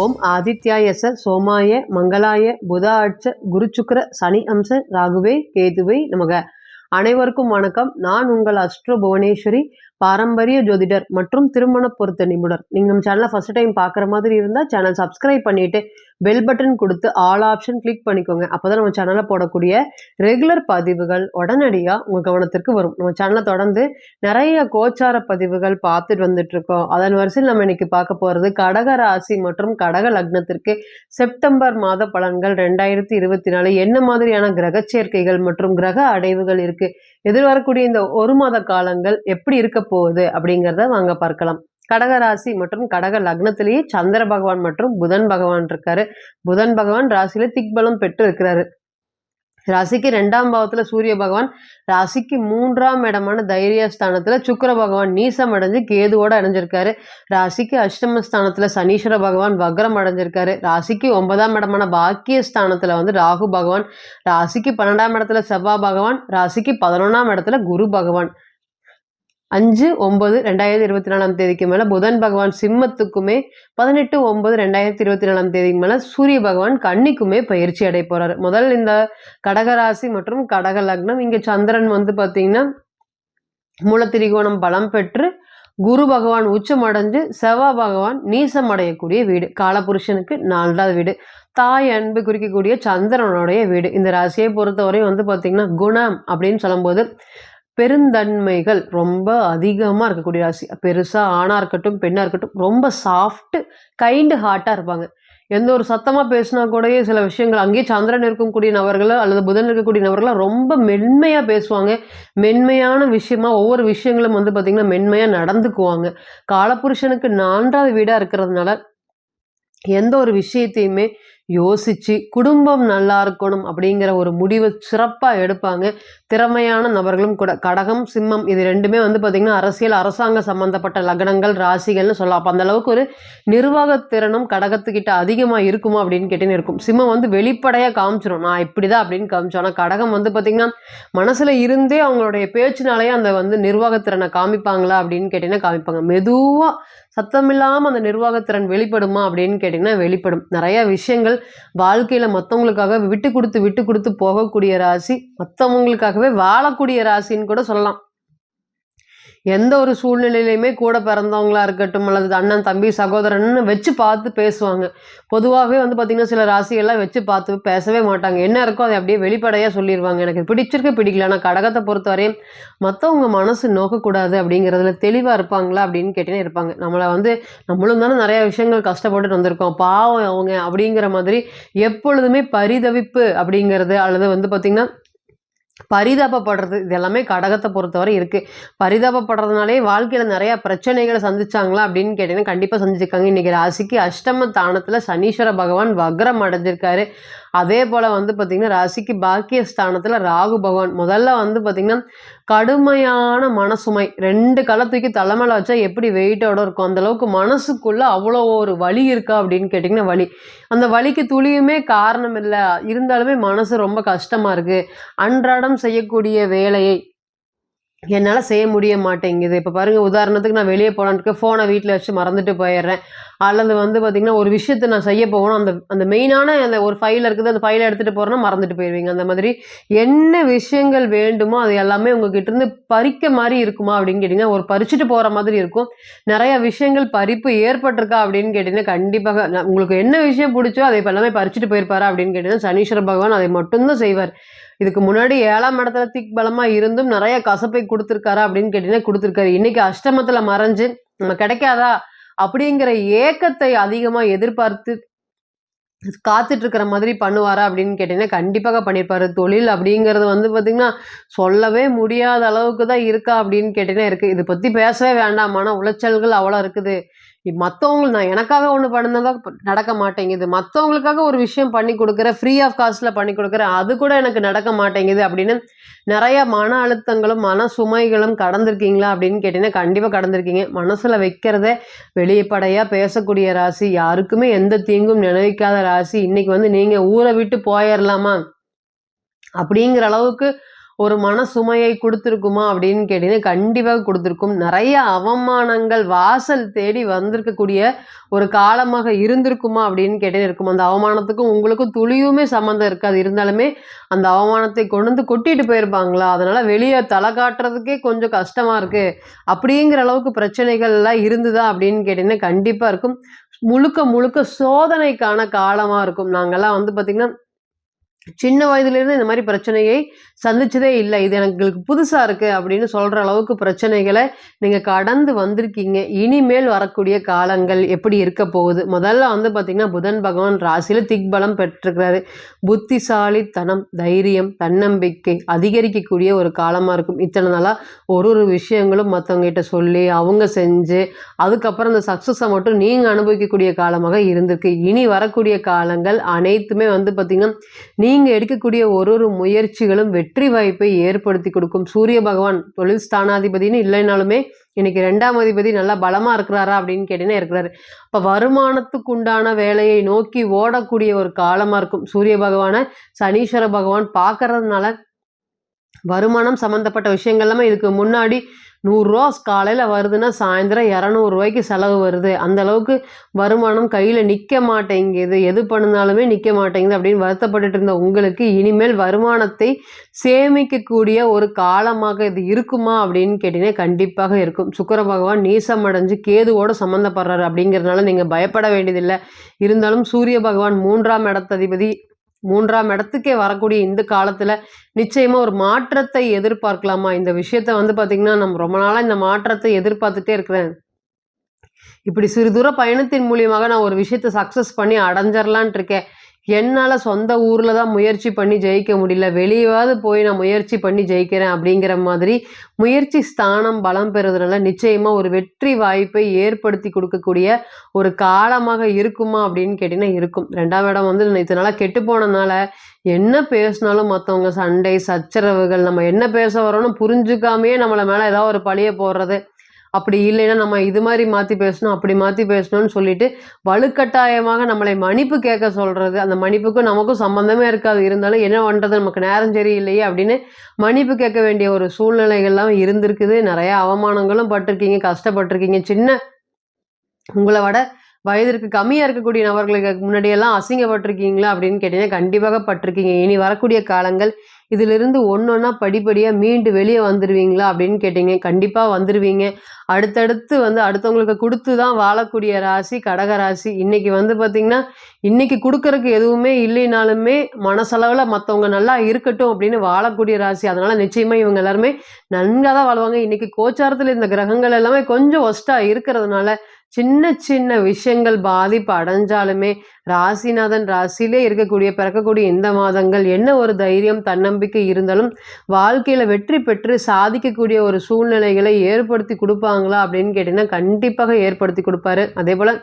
ஓம் ஆதித்யாயச சோமாய மங்களாய புத அட்ச குருச்சுக்கர சனி அம்ச ராகுவே கேதுவை நமக. அனைவருக்கும் வணக்கம். நான் உங்கள் அஸ்ட்ரோ புவனேஸ்வரி பாரம்பரிய ஜோதிடர் மற்றும் திருமண பொருத்த நிபுணர். நீங்கள் நம்ம சேனலை ஃபஸ்ட் டைம் பார்க்குற மாதிரி இருந்தால் சேனல் சப்ஸ்கிரைப் பண்ணிவிட்டு பெல் பட்டன் கொடுத்து ஆல் ஆப்ஷன் கிளிக் பண்ணிக்கோங்க. அப்போ தான் நம்ம சேனலில் போடக்கூடிய ரெகுலர் பதிவுகள் உடனடியாக உங்கள் கவனத்திற்கு வரும். நம்ம சேனலை தொடர்ந்து நிறைய கோச்சார பதிவுகள் பார்த்துட்டு வந்துட்டு இருக்கோம் அதன் வரிசையில் நம்ம இன்னைக்கு பார்க்க போகிறது கடக ராசி மற்றும் கடக லக்னத்திற்கு செப்டம்பர் மாத பலன்கள் ரெண்டாயிரத்தி இருபத்தி நாலு. என்ன மாதிரியான கிரக சேர்க்கைகள் மற்றும் கிரக அடைவுகள் இருக்குது எதிர்வரக்கூடிய இந்த ஒரு மாத காலங்கள் எப்படி இருக்க போகுது அப்படிங்கிறத வாங்க பார்க்கலாம். கடக ராசி மற்றும் கடக லக்னத்திலேயே சந்திர பகவான் மற்றும் புதன் பகவான் இருக்காரு. புதன் பகவான் ராசியில திக்பலம் பெற்று இருக்கிறாரு ராசிக்கு ரெண்டாம் பாவத்துல சூரிய பகவான் ராசிக்கு மூன்றாம் இடமான தைரிய ஸ்தானத்தில் சுக்கர பகவான் நீசம் அடைஞ்சு கேதுவோட அடைஞ்சிருக்காரு ராசிக்கு அஷ்டம ஸ்தானத்துல சனீஸ்வர பகவான் வக்ரம் அடைஞ்சிருக்காரு. ராசிக்கு ஒன்பதாம் இடமான பாக்கிய ஸ்தானத்துல வந்து ராகு பகவான் ராசிக்கு பன்னெண்டாம் இடத்துல செவ்வாய் பகவான் ராசிக்கு பதினொன்றாம் இடத்துல குரு பகவான். அஞ்சு ஒன்பது ரெண்டாயிரத்தி இருபத்தி நாலாம் தேதிக்கு மேலே புதன் பகவான் சிம்மத்துக்குமே பதினெட்டு ஒன்பது ரெண்டாயிரத்தி இருபத்தி நாலாம் தேதிக்கு மேலே சூரிய பகவான் கன்னிக்குமே பயிற்சி அடைய போகிறார் முதல் இந்த கடகராசி மற்றும் கடக லக்னம். இங்கே சந்திரன் வந்து பார்த்தீங்கன்னா மூலத்திரிகோணம் பலம் பெற்று குரு பகவான் உச்சமடைஞ்சு செவ்வாய் பகவான் நீசம் அடையக்கூடிய வீடு. காலபுருஷனுக்கு நாலாவது வீடு. தாய் அன்பு குறிக்கக்கூடிய சந்திரனுடைய வீடு. இந்த ராசியை பொறுத்தவரையும் வந்து பார்த்தீங்கன்னா குணம் அப்படின்னு சொல்லும்போது பெருந்தன்மைகள் ரொம்ப அதிகமாக இருக்கக்கூடிய ராசி. பெருசாக ஆணாக இருக்கட்டும் பெண்ணாக இருக்கட்டும் ரொம்ப சாஃப்ட் கைண்டு ஹார்ட்டாக இருப்பாங்க. எந்த ஒரு சத்தமாக பேசினா கூடயே சில விஷயங்கள் அங்கேயே சந்திரன் இருக்கக்கூடிய நபர்களோ அல்லது புதன் இருக்கக்கூடிய நபர்களோ ரொம்ப மென்மையாக பேசுவாங்க. மென்மையான விஷயமா ஒவ்வொரு விஷயங்களும் வந்து பார்த்திங்கன்னா மென்மையாக நடந்துக்குவாங்க. காலப்புருஷனுக்கு நான்காவது வீடாக இருக்கிறதுனால எந்த ஒரு விஷயத்தையுமே யோசிச்சு குடும்பம் நல்லா இருக்கணும் அப்படிங்கிற ஒரு முடிவை சிறப்பாக எடுப்பாங்க. திறமையான நபர்களும் கூட. கடகம் சிம்மம் இது ரெண்டுமே வந்து பார்த்திங்கன்னா அரசியல் அரசாங்க சம்மந்தப்பட்ட லக்னங்கள் ராசிகள்னு சொல்லலாம். அப்போ அந்தளவுக்கு ஒரு ஒரு நிர்வாகத்திறனும் கடகத்துக்கிட்ட அதிகமாக இருக்குமா அப்படின்னு கேட்டேன்னு இருக்கும். சிம்மம் வந்து வெளிப்படையாக காமிச்சிடும் நான் இப்படி தான் அப்படின்னு காமிச்சோம். ஆனால் கடகம் வந்து பார்த்திங்கன்னா மனசில் இருந்தே அவங்களுடைய பேச்சுனாலேயே அந்த வந்து நிர்வாகத்திறனை காமிப்பாங்களா அப்படின்னு கேட்டிங்கன்னா காமிப்பாங்க. மெதுவாக சத்தமில்லாமல் அந்த நிர்வாகத்திறன் வெளிப்படுமா அப்படின்னு கேட்டிங்கன்னா வெளிப்படும். நிறைய விஷயங்கள் வாழ்க்கையில் மற்றவங்களுக்காக விட்டு கொடுத்து விட்டு கொடுத்து போகக்கூடிய ராசி மற்றவங்களுக்காகவே வாழக்கூடிய ராசின்னு கூட சொல்லலாம். எந்த ஒரு சூழ்நிலையிலையுமே கூட பிறந்தவங்களா இருக்கட்டும் அல்லது அண்ணன் தம்பி சகோதரன்னு வச்சு பார்த்து பேசுவாங்க. பொதுவாகவே வந்து பார்த்திங்கன்னா சில ராசிகள்லாம் வச்சு பார்த்து பேசவே மாட்டாங்க. என்ன இருக்கோ அதை அப்படியே வெளிப்படையாக சொல்லிடுவாங்க எனக்கு பிடிச்சிருக்கு பிடிக்கல. ஆனால் கடகத்தை பொறுத்தவரையும் மற்றவங்க மனசு நோக்கக்கூடாது அப்படிங்கிறதுல தெளிவாக இருப்பாங்களா அப்படின்னு கேட்டேனே இருப்பாங்க. நம்மளை வந்து நம்மளும் தானே நிறையா விஷயங்கள் கஷ்டப்பட்டு வந்திருக்கோம். பாவம் அவங்க அப்படிங்கிற மாதிரி எப்பொழுதுமே பரிதவிப்பு அப்படிங்கிறது அல்லது வந்து பார்த்திங்கன்னா பரிதாபப்படுறது இது எல்லாமே கடகத்தை பொறுத்தவரை இருக்குது பரிதாபப்படுறதுனாலே வாழ்க்கையில் நிறையா பிரச்சனைகளை சந்திச்சாங்களா அப்படின்னு கேட்டிங்கன்னா கண்டிப்பாக சந்திச்சிருக்காங்க. இன்றைக்கி ராசிக்கு அஷ்டம தானத்தில் சனீஸ்வர பகவான் வக்ரம் அடைஞ்சிருக்காரு. அதே போல் வந்து பார்த்திங்கன்னா ராசிக்கு பாக்கிய ஸ்தானத்தில் ராகு பகவான். முதல்ல வந்து பார்த்திங்கன்னா கடுமையான மனசுமை. ரெண்டு களை தூக்கி தலைமையில் வச்சா எப்படி வெயிட்டோட இருக்கும்? அந்தளவுக்கு மனசுக்குள்ளே அவ்வளோ ஒரு வலி இருக்கா அப்படின்னு கேட்டிங்கன்னா வலி. அந்த வலிக்கு துளியுமே காரணம் இல்லை. இருந்தாலுமே மனசு ரொம்ப கஷ்டமாக இருக்குது அன்றாடம் செய்யக்கூடிய வேலையை என்னால் செய்ய முடிய மாட்டேங்குது. இப்போ பாருங்கள் உதாரணத்துக்கு நான் வெளியே போகலான்ட்டு ஃபோனை வீட்டில் வச்சு மறந்துட்டு போயிடுறேன். அல்லது வந்து பார்த்திங்கன்னா ஒரு விஷயத்தை நான் செய்ய போகணும். அந்த அந்த மெயினான அந்த ஒரு ஃபைல் இருக்குது அந்த ஃபைலை எடுத்துகிட்டு போகிறேன்னா மறந்துட்டு போயிடுவீங்க அந்த மாதிரி என்ன விஷயங்கள் வேண்டுமோ அது எல்லாமே உங்ககிட்ட இருந்து பறிக்க மாதிரி இருக்குமா அப்படின்னு கேட்டிங்கன்னா ஒரு பறிச்சுட்டு போகிற மாதிரி இருக்கும். நிறையா விஷயங்கள் பறிப்பு ஏற்பட்டிருக்கா அப்படின்னு கேட்டிங்கன்னா கண்டிப்பாக. நான் உங்களுக்கு என்ன விஷயம் பிடிச்சோ அதை இப்போ எல்லாமே பறிச்சுட்டு போயிருப்பாரா அப்படின்னு கேட்டிங்கன்னா சனீஸ்வர பகவான் அதை மட்டும்தான் செய்வார். இதுக்கு முன்னாடி ஏழாம் இடத்துல திக் பலமாக இருந்தும் நிறைய கசப்பை கொடுத்துருக்காரா அப்படின்னு கேட்டீங்கன்னா கொடுத்துருக்காரு. இன்னைக்கு அஷ்டமத்தில் மறைஞ்சு நம்ம கிடைக்காதா அப்படிங்கிற ஏக்கத்தை அதிகமாக எதிர்பார்த்து காத்துட்டு இருக்கிற மாதிரி பண்ணுவாரா அப்படின்னு கேட்டீங்கன்னா கண்டிப்பாக பண்ணியிருப்பாரு தொழில் அப்படிங்கிறது வந்து பார்த்திங்கன்னா சொல்லவே முடியாத அளவுக்கு தான் இருக்கா அப்படின்னு கேட்டீங்கன்னா இருக்குது இதை பற்றி பேசவே வேண்டாம். மன உளைச்சல்கள் அவ்வளோ இருக்குது. மற்றவங்க நான் எனக்காக ஒன்று பண்ணதாக நடக்க மாட்டேங்குது. மற்றவங்களுக்காக ஒரு விஷயம் பண்ணி கொடுக்குறேன் ஃப்ரீ ஆஃப் காஸ்ட்டில் பண்ணி கொடுக்குறேன் அது கூட எனக்கு நடக்க மாட்டேங்குது அப்படின்னு நிறைய மன அழுத்தங்களும் மன சுமைகளும் கடந்திருக்கீங்களா அப்படின்னு கேட்டிங்கன்னா கண்டிப்பாக கடந்திருக்கீங்க. மனசில் வைக்கிறத வெளிப்படையாக பேசக்கூடிய ராசி யாருக்குமே எந்த தீங்கும் நினைவிக்காத ராசி. இன்னைக்கு வந்து நீங்கள் ஊரை விட்டு போயிடலாமா அப்படிங்கிற அளவுக்கு ஒரு மன சுமையை கொடுத்துருக்குமா அப்படின்னு கேட்டீங்கன்னா கண்டிப்பாக கொடுத்துருக்கும். நிறைய அவமானங்கள் வாசல் தேடி வந்திருக்கக்கூடிய ஒரு காலமாக இருந்திருக்குமா அப்படின்னு கேட்டே இருக்கும். அந்த அவமானத்துக்கும் உங்களுக்கும் துளியுமே சம்மந்தம் இருக்காது. இருந்தாலுமே அந்த அவமானத்தை கொண்டு வந்து கொட்டிட்டு போயிருப்பாங்களா? அதனால் வெளியே தலை காட்டுறதுக்கே கொஞ்சம் கஷ்டமாக இருக்குது அப்படிங்கிற அளவுக்கு பிரச்சனைகள்லாம் இருந்துதா அப்படின்னு கேட்டிங்கன்னா கண்டிப்பாக இருக்கும். முழுக்க முழுக்க சோதனைக்கான காலமாக இருக்கும். நாங்கள்லாம் வந்து பார்த்திங்கன்னா சின்ன வயதுலேருந்து இந்த மாதிரி பிரச்சனையை சந்திச்சதே இல்லை. இது எனக்கு புதுசாக இருக்குது அப்படின்னு சொல்கிற அளவுக்கு பிரச்சனைகளை நீங்கள் கடந்து வந்திருக்கீங்க. இனிமேல் வரக்கூடிய காலங்கள் எப்படி இருக்க போகுது? முதல்ல வந்து பார்த்திங்கன்னா புதன் பகவான் ராசியில் திக்பலம் பெற்றிருக்கிறாரு. புத்திசாலித்தனம் தைரியம் தன்னம்பிக்கை அதிகரிக்கக்கூடிய ஒரு காலமாக இருக்கும். இத்தனை நாளாக ஒரு ஒரு விஷயங்களும் மற்றவங்ககிட்ட சொல்லி அவங்க செஞ்சு அதுக்கப்புறம் இந்த சக்ஸஸை மட்டும் நீங்கள் அனுபவிக்கக்கூடிய காலமாக இருந்திருக்கு. இனி வரக்கூடிய காலங்கள் அனைத்துமே வந்து பார்த்திங்கன்னா நீ நீங்கள் எடுக்கக்கூடிய ஒரு ஒரு முயற்சிகளும் வெற்றி வாய்ப்பை ஏற்படுத்தி கொடுக்கும். சூரிய பகவான் தொழில் ஸ்தானாதிபதினு இல்லைனாலுமே இன்னைக்கு ரெண்டாம் அதிபதி நல்லா பலமாக இருக்கிறாரா அப்படின்னு கேட்டீங்கன்னா இருக்கிறாரு. இப்போ வருமானத்துக்கு உண்டான வேலையை நோக்கி ஓடக்கூடிய ஒரு காலமாக இருக்கும். சூரிய பகவானை சனீஸ்வர பகவான் பார்க்கறதுனால வருமானம் சம்மந்தப்பட்ட விஷயங்கள் எல்லாமே இதுக்கு முன்னாடி நூறுரூவா காலையில் வருதுன்னா சாயந்தரம் இரநூறுவாய்க்கு செலவு வருது. அந்த அளவுக்கு வருமானம் கையில் நிற்க மாட்டேங்குது. எது பண்ணினாலுமே நிற்க மாட்டேங்குது அப்படின்னு வருத்தப்பட்டுட்டு இருந்த உங்களுக்கு இனிமேல் வருமானத்தை சேமிக்கக்கூடிய ஒரு காலமாக இது இருக்குமா அப்படின்னு கேட்டீங்கன்னா கண்டிப்பாக இருக்கும். சுக்கர பகவான் நீசம் அடைஞ்சு கேதுவோடு சம்மந்தப்படுறாரு அப்படிங்கிறதுனால நீங்கள் பயப்பட வேண்டியதில்லை. இருந்தாலும் சூரிய பகவான் மூன்றாம் இடத்ததிபதி மூன்றாம் இடத்துக்கே வரக்கூடிய இந்த காலத்தில் நிச்சயமாக ஒரு மாற்றத்தை எதிர்பார்க்கலாமா? இந்த விஷயத்த வந்து பார்த்திங்கன்னா நம்ம ரொம்ப நாளாக இந்த மாற்றத்தை எதிர்பார்த்துட்டே இருக்கிறேன். இப்படி சிறு தூர பயணத்தின் மூலியமாக நான் ஒரு விஷயத்தை சக்ஸஸ் பண்ணி அடைஞ்சிடலான் இருக்கேன். என்னால் சொந்த ஊரில் தான் முயற்சி பண்ணி ஜெயிக்க முடியல. வெளியாவது போய் நான் முயற்சி பண்ணி ஜெயிக்கிறேன் அப்படிங்கிற மாதிரி முயற்சி ஸ்தானம் பலம் பெறுறதுனால நிச்சயமாக ஒரு வெற்றி வாய்ப்பை ஏற்படுத்தி கொடுக்கக்கூடிய ஒரு காலமாக இருக்குமா அப்படின்னு கேட்டிங்கன்னா இருக்கும். ரெண்டாம் இடம் வந்து இத்தனை நாளாக கெட்டு போனதுனால என்ன பேசினாலும் மற்றவங்க சண்டை சச்சரவுகள் நம்ம என்ன பேச வரோன்னு புரிஞ்சுக்காமையே நம்மளை மேலே ஏதாவது ஒரு பழிய போடுறது அப்படி இல்லைன்னா நம்ம இது மாதிரி மாற்றி பேசணும் அப்படி மாற்றி பேசணும்னு சொல்லிட்டு வலுக்கட்டாயமாக நம்மளை மன்னிப்பு கேட்க சொல்கிறது அந்த மன்னிப்புக்கும் நமக்கும் சம்மந்தமே இருக்காது. இருந்தாலும் என்ன பண்ணுறது நமக்கு நேரம் சரியில்லையே அப்படின்னு மன்னிப்பு கேட்க வேண்டிய ஒரு சூழ்நிலைகள்லாம் இருந்திருக்குது. நிறையா அவமானங்களும் பட்டிருக்கீங்க கஷ்டப்பட்டிருக்கீங்க. சின்ன உங்களை விட வயதிற்கு கம்மியாக இருக்கக்கூடிய நபர்களுக்கு முன்னாடியெல்லாம் அசிங்கப்பட்டிருக்கீங்களா அப்படின்னு கேட்டீங்கன்னா கண்டிப்பாக பட்டிருக்கீங்க. இனி வரக்கூடிய காலங்கள் இதிலிருந்து ஒன்று ஒன்றா படிப்படியாக மீண்டு வெளியே வந்துடுவீங்களா அப்படின்னு கேட்டிங்க. கண்டிப்பாக வந்துடுவீங்க அடுத்தடுத்து வந்து அடுத்தவங்களுக்கு கொடுத்து தான் வாழக்கூடிய ராசி கடக ராசி. இன்றைக்கி வந்து பார்த்திங்கன்னா இன்றைக்கி கொடுக்கறக்கு எதுவுமே இல்லைனாலுமே மனசளவில் மற்றவங்க நல்லா இருக்கட்டும் அப்படின்னு வாழக்கூடிய ராசி. அதனால் நிச்சயமாக இவங்க எல்லாருமே நன்காக தான் வாழ்வாங்க. இன்றைக்கி கோச்சாரத்தில் இந்த கிரகங்கள் எல்லாமே கொஞ்சம் ஒஸ்ட்டாக இருக்கிறதுனால சின்ன சின்ன விஷயங்கள் பாதிப்பு அடைஞ்சாலுமே ராசிநாதன் ராசியிலே இருக்கக்கூடிய பிறக்கக்கூடிய இந்த மாதங்கள் என்ன ஒரு தைரியம் தன்னம்பிக்கை இருந்தாலும் வாழ்க்கையில் வெற்றி பெற்று சாதிக்கக்கூடிய ஒரு சூழ்நிலைகளை ஏற்படுத்தி கொடுப்பாங்களா அப்படின்னு கேட்டிங்கன்னா கண்டிப்பாக ஏற்படுத்தி கொடுப்பாரு. அதே போல்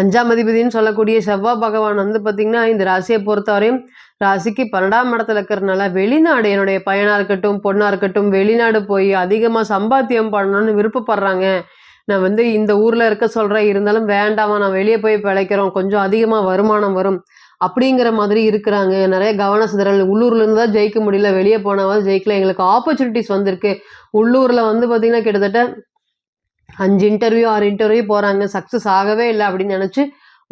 அஞ்சாம் அதிபதினு சொல்லக்கூடிய செவ்வாய் பகவான் வந்து பார்த்திங்கன்னா இந்த ராசியை பொறுத்தவரையும் ராசிக்கு பன்னெண்டாம் இடத்துல இருக்கிறனால வெளிநாடு என்னுடைய பையனாக இருக்கட்டும் பொண்ணாக இருக்கட்டும் வெளிநாடு போய் அதிகமாக சம்பாத்தியம் பண்ணணும்னு விருப்பப்படுறாங்க. நான் வந்து இந்த ஊரில் இருக்க சொல்கிறேன் இருந்தாலும் வேண்டாமா நான் வெளியே போய் பிழைக்கிறோம். கொஞ்சம் அதிகமாக வருமானம் வரும். அப்படிங்கிற மாதிரி இருக்கிறாங்க. நிறைய கவன சிதறல். உள்ளூர்லேருந்து தான் ஜெயிக்க முடியல. வெளியே போனாவது ஜெயிக்கல. எங்களுக்கு ஆப்பர்ச்சுனிட்டிஸ் வந்திருக்கு. உள்ளூரில் வந்து பார்த்திங்கன்னா கிட்டத்தட்ட அஞ்சு இன்டர்வியூ ஆறு இன்டர்வியூ போகிறாங்க சக்ஸஸ் ஆகவே இல்லை அப்படின்னு நினச்சி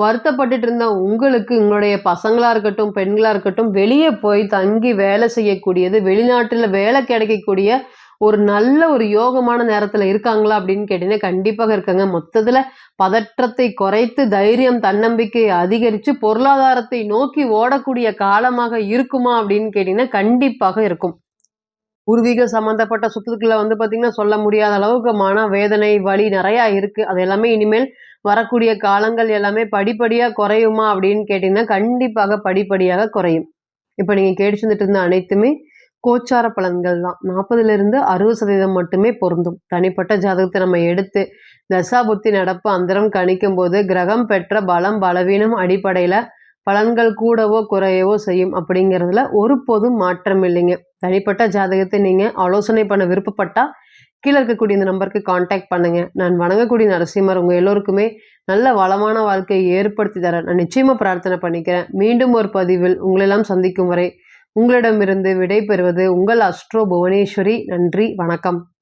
வருத்தப்பட்டுட்டு இருந்த உங்களுக்கு உங்களுடைய பசங்களாக இருக்கட்டும் பெண்களாக இருக்கட்டும் வெளியே போய் தங்கி வேலை செய்யக்கூடியது வெளிநாட்டில் வேலை கிடைக்கக்கூடிய ஒரு நல்ல ஒரு யோகமான நேரத்தில் இருக்காங்களா அப்படின்னு கேட்டீங்கன்னா கண்டிப்பாக இருக்காங்க. மொத்தத்தில் பதற்றத்தை குறைத்து தைரியம் தன்னம்பிக்கை அதிகரித்து பொருளாதாரத்தை நோக்கி ஓடக்கூடிய காலமாக இருக்குமா அப்படின்னு கேட்டிங்கன்னா கண்டிப்பாக இருக்கும். பூர்வீக சம்மந்தப்பட்ட சொத்துக்களை வந்து பார்த்திங்கன்னா சொல்ல முடியாத அளவுக்கு மன வேதனை வலி நிறையா இருக்குது அது எல்லாமே இனிமேல் வரக்கூடிய காலங்கள் எல்லாமே படிப்படியாக குறையுமா அப்படின்னு கேட்டிங்கன்னா கண்டிப்பாக படிப்படியாக குறையும். இப்போ நீங்கள் கேட்டு இருந்த அனைத்துமே கோச்சார பலன்கள் தான். நாற்பதுலேருந்து அறுபது சதவீதம் மட்டுமே பொருந்தும். தனிப்பட்ட ஜாதகத்தை நம்ம எடுத்து தசாபுத்தி நடப்பு அந்தரம் கணிக்கும் போது கிரகம் பெற்ற பலம் பலவீனம் அடிப்படையில் பலன்கள் கூடவோ குறையவோ செய்யும் அப்படிங்கிறதுல ஒருபோதும் மாற்றம் இல்லைங்க. தனிப்பட்ட ஜாதகத்தை நீங்கள் ஆலோசனை பண்ண விருப்பப்பட்டால் கீழே இருக்கக்கூடிய இந்த நம்பருக்கு காண்டாக்ட் பண்ணுங்கள் நான் வணங்கக்கூடிய நரசிம்மர் உங்கள் எல்லோருக்குமே நல்ல வளமான வாழ்க்கையை ஏற்படுத்தி தர நான் நிச்சயமாக பிரார்த்தனை பண்ணிக்கிறேன். மீண்டும் ஒரு பதிவில் உங்களெல்லாம் சந்திக்கும் வரை உங்களிடமிருந்து விடை பெறுவது உங்கள் அஸ்ட்ரோ புவனேஸ்வரி. நன்றி வணக்கம்.